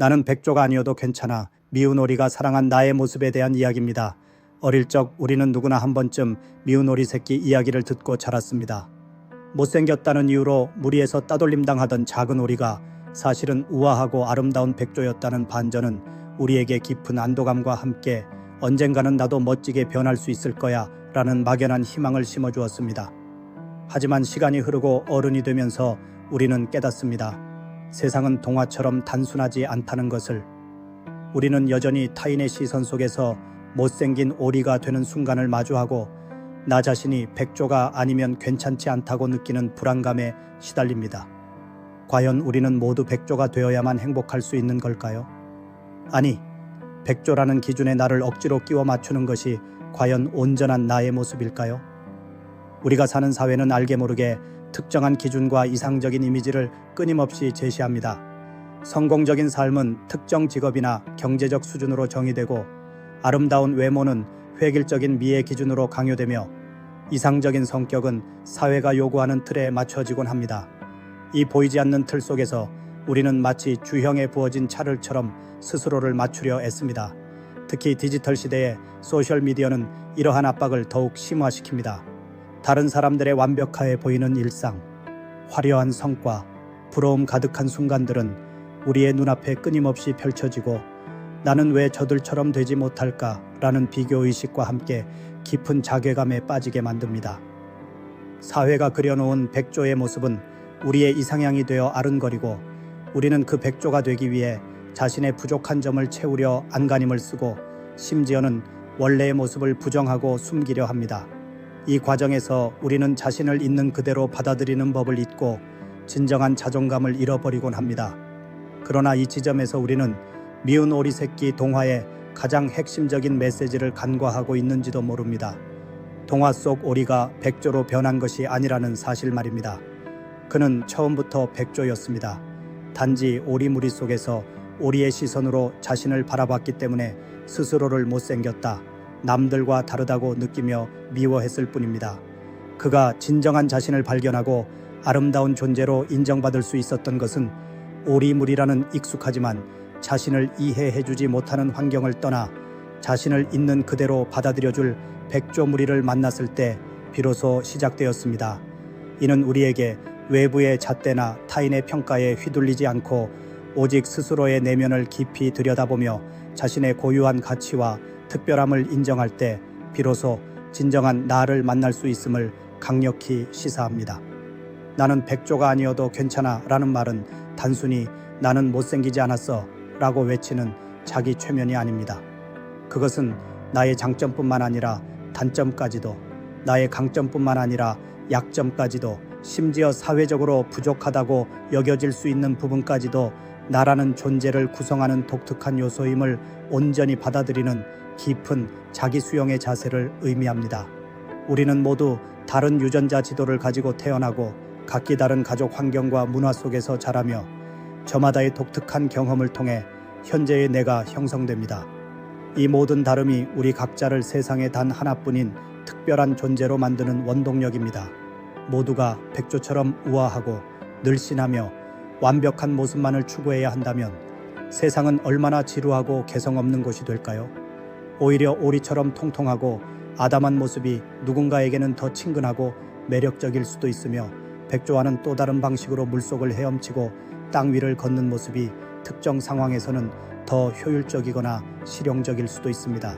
나는 백조가 아니어도 괜찮아. 미운 오리가 사랑한 나의 모습에 대한 이야기입니다. 어릴 적 우리는 누구나 한 번쯤 미운 오리 새끼 이야기를 듣고 자랐습니다. 못생겼다는 이유로 무리에서 따돌림 당하던 작은 오리가 사실은 우아하고 아름다운 백조였다는 반전은 우리에게 깊은 안도감과 함께 언젠가는 나도 멋지게 변할 수 있을 거야 라는 막연한 희망을 심어주었습니다. 하지만 시간이 흐르고 어른이 되면서 우리는 깨닫습니다. 세상은 동화처럼 단순하지 않다는 것을 우리는 여전히 타인의 시선 속에서 못생긴 오리가 되는 순간을 마주하고 나 자신이 백조가 아니면 괜찮지 않다고 느끼는 불안감에 시달립니다. 과연 우리는 모두 백조가 되어야만 행복할 수 있는 걸까요? 아니, 백조라는 기준에 나를 억지로 끼워 맞추는 것이 과연 온전한 나의 모습일까요? 우리가 사는 사회는 알게 모르게 특정한 기준과 이상적인 이미지를 끊임없이 제시합니다. 성공적인 삶은 특정 직업이나 경제적 수준으로 정의되고 아름다운 외모는 획일적인 미의 기준으로 강요되며 이상적인 성격은 사회가 요구하는 틀에 맞춰지곤 합니다. 이 보이지 않는 틀 속에서 우리는 마치 주형에 부어진 차를처럼 스스로를 맞추려 애씁니다. 특히 디지털 시대에 소셜 미디어는 이러한 압박을 더욱 심화시킵니다. 다른 사람들의 완벽하게 보이는 일상, 화려한 성과, 부러움 가득한 순간들은 우리의 눈앞에 끊임없이 펼쳐지고 나는 왜 저들처럼 되지 못할까 라는 비교의식과 함께 깊은 자괴감에 빠지게 만듭니다. 사회가 그려놓은 백조의 모습은 우리의 이상향이 되어 아른거리고 우리는 그 백조가 되기 위해 자신의 부족한 점을 채우려 안간힘을 쓰고 심지어는 원래의 모습을 부정하고 숨기려 합니다. 이 과정에서 우리는 자신을 있는 그대로 받아들이는 법을 잊고 진정한 자존감을 잃어버리곤 합니다. 그러나 이 지점에서 우리는 미운 오리 새끼 동화의 가장 핵심적인 메시지를 간과하고 있는지도 모릅니다. 동화 속 오리가 백조로 변한 것이 아니라는 사실 말입니다. 그는 처음부터 백조였습니다. 단지 오리 무리 속에서 오리의 시선으로 자신을 바라봤기 때문에 스스로를 못생겼다, 남들과 다르다고 느끼며 미워했을 뿐입니다. 그가 진정한 자신을 발견하고 아름다운 존재로 인정받을 수 있었던 것은 오리물이라는 익숙하지만 자신을 이해해주지 못하는 환경을 떠나 자신을 있는 그대로 받아들여줄 백조무리를 만났을 때 비로소 시작되었습니다. 이는 우리에게 외부의 잣대나 타인의 평가에 휘둘리지 않고 오직 스스로의 내면을 깊이 들여다보며 자신의 고유한 가치와 특별함을 인정할 때 비로소 진정한 나를 만날 수 있음을 강력히 시사합니다. 나는 백조가 아니어도 괜찮아 라는 말은 단순히 나는 못생기지 않았어 라고 외치는 자기 최면이 아닙니다. 그것은 나의 장점뿐만 아니라 단점까지도 나의 강점뿐만 아니라 약점까지도 심지어 사회적으로 부족하다고 여겨질 수 있는 부분까지도 나라는 존재를 구성하는 독특한 요소임을 온전히 받아들이는 깊은 자기 수용의 자세를 의미합니다. 우리는 모두 다른 유전자 지도를 가지고 태어나고 각기 다른 가족 환경과 문화 속에서 자라며 저마다의 독특한 경험을 통해 현재의 내가 형성됩니다. 이 모든 다름이 우리 각자를 세상에 단 하나뿐인 특별한 존재로 만드는 원동력입니다. 모두가 백조처럼 우아하고 늘씬하며 완벽한 모습만을 추구해야 한다면 세상은 얼마나 지루하고 개성 없는 곳이 될까요? 오히려 오리처럼 통통하고 아담한 모습이 누군가에게는 더 친근하고 매력적일 수도 있으며 백조와는 또 다른 방식으로 물속을 헤엄치고 땅 위를 걷는 모습이 특정 상황에서는 더 효율적이거나 실용적일 수도 있습니다.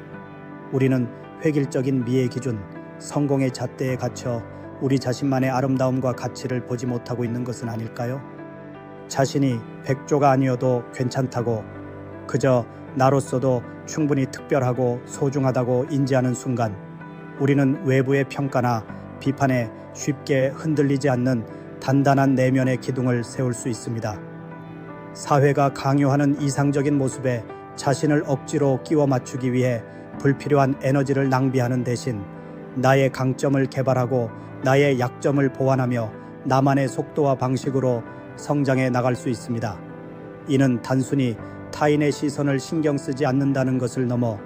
우리는 획일적인 미의 기준, 성공의 잣대에 갇혀 우리 자신만의 아름다움과 가치를 보지 못하고 있는 것은 아닐까요? 자신이 백조가 아니어도 괜찮다고 그저 나로서도 충분히 특별하고 소중하다고 인지하는 순간 우리는 외부의 평가나 비판에 쉽게 흔들리지 않는 단단한 내면의 기둥을 세울 수 있습니다. 사회가 강요하는 이상적인 모습에 자신을 억지로 끼워 맞추기 위해 불필요한 에너지를 낭비하는 대신 나의 강점을 개발하고 나의 약점을 보완하며 나만의 속도와 방식으로 성장해 나갈 수 있습니다. 이는 단순히 타인의 시선을 신경 쓰지 않는다는 것을 넘어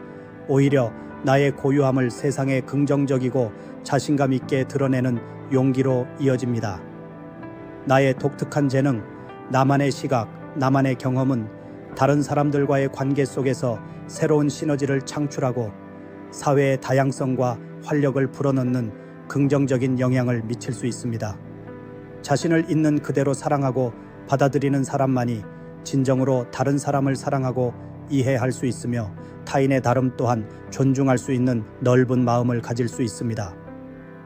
오히려 나의 고유함을 세상에 긍정적이고 자신감 있게 드러내는 용기로 이어집니다. 나의 독특한 재능, 나만의 시각, 나만의 경험은 다른 사람들과의 관계 속에서 새로운 시너지를 창출하고 사회의 다양성과 활력을 불어넣는 긍정적인 영향을 미칠 수 있습니다. 자신을 있는 그대로 사랑하고 받아들이는 사람만이 진정으로 다른 사람을 사랑하고 이해할 수 있으며 타인의 다름 또한 존중할 수 있는 넓은 마음을 가질 수 있습니다.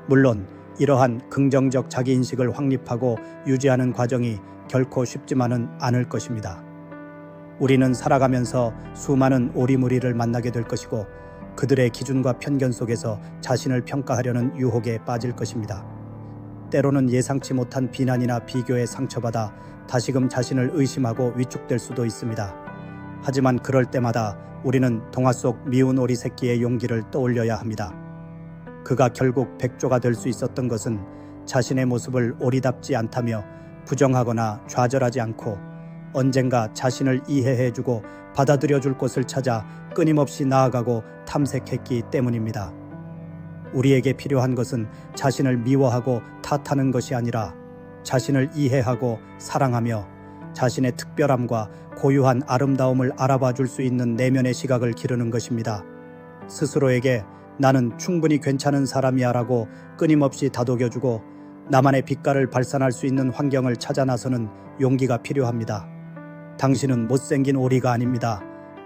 물론 이러한 긍정적 자기인식을 확립하고 유지하는 과정이 결코 쉽지만은 않을 것입니다. 우리는 살아가면서 수많은 오리무리를 만나게 될 것이고 그들의 기준과 편견 속에서 자신을 평가하려는 유혹에 빠질 것입니다. 때로는 예상치 못한 비난이나 비교에 상처받아 다시금 자신을 의심하고 위축될 수도 있습니다. 하지만 그럴 때마다 우리는 동화 속 미운 오리 새끼의 용기를 떠올려야 합니다. 그가 결국 백조가 될 수 있었던 것은 자신의 모습을 오리답지 않다며 부정하거나 좌절하지 않고 언젠가 자신을 이해해주고 받아들여줄 곳을 찾아 끊임없이 나아가고 탐색했기 때문입니다. 우리에게 필요한 것은 자신을 미워하고 탓하는 것이 아니라 자신을 이해하고 사랑하며 자신의 특별함과 고유한 아름다움을 알아봐 줄 수 있는 내면의 시각을 기르는 것입니다. 스스로에게 나는 충분히 괜찮은 사람이야 라고 끊임없이 다독여주고 나만의 빛깔을 발산할 수 있는 환경을 찾아 나서는 용기가 필요합니다. 당신은 못생긴 오리가 아닙니다.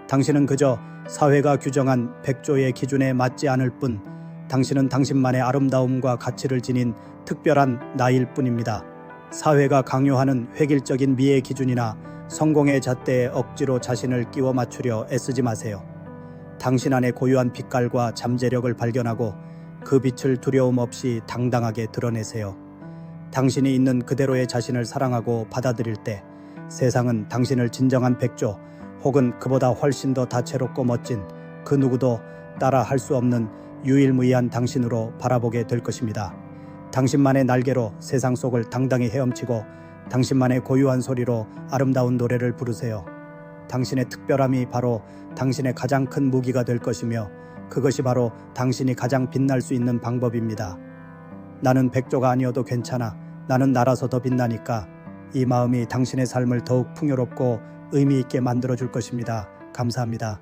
당신은 그저 사회가 규정한 백조의 기준에 맞지 않을 뿐 당신은 당신만의 아름다움과 가치를 지닌 특별한 나일 뿐입니다. 사회가 강요하는 획일적인 미의 기준이나 성공의 잣대에 억지로 자신을 끼워 맞추려 애쓰지 마세요. 당신 안의 고유한 빛깔과 잠재력을 발견하고 그 빛을 두려움 없이 당당하게 드러내세요. 당신이 있는 그대로의 자신을 사랑하고 받아들일 때 세상은 당신을 진정한 백조 혹은 그보다 훨씬 더 다채롭고 멋진 그 누구도 따라 할 수 없는 유일무이한 당신으로 바라보게 될 것입니다. 당신만의 날개로 세상 속을 당당히 헤엄치고 당신만의 고유한 소리로 아름다운 노래를 부르세요. 당신의 특별함이 바로 당신의 가장 큰 무기가 될 것이며 그것이 바로 당신이 가장 빛날 수 있는 방법입니다. 나는 백조가 아니어도 괜찮아. 나는 날아서 더 빛나니까. 이 마음이 당신의 삶을 더욱 풍요롭고 의미 있게 만들어 줄 것입니다. 감사합니다.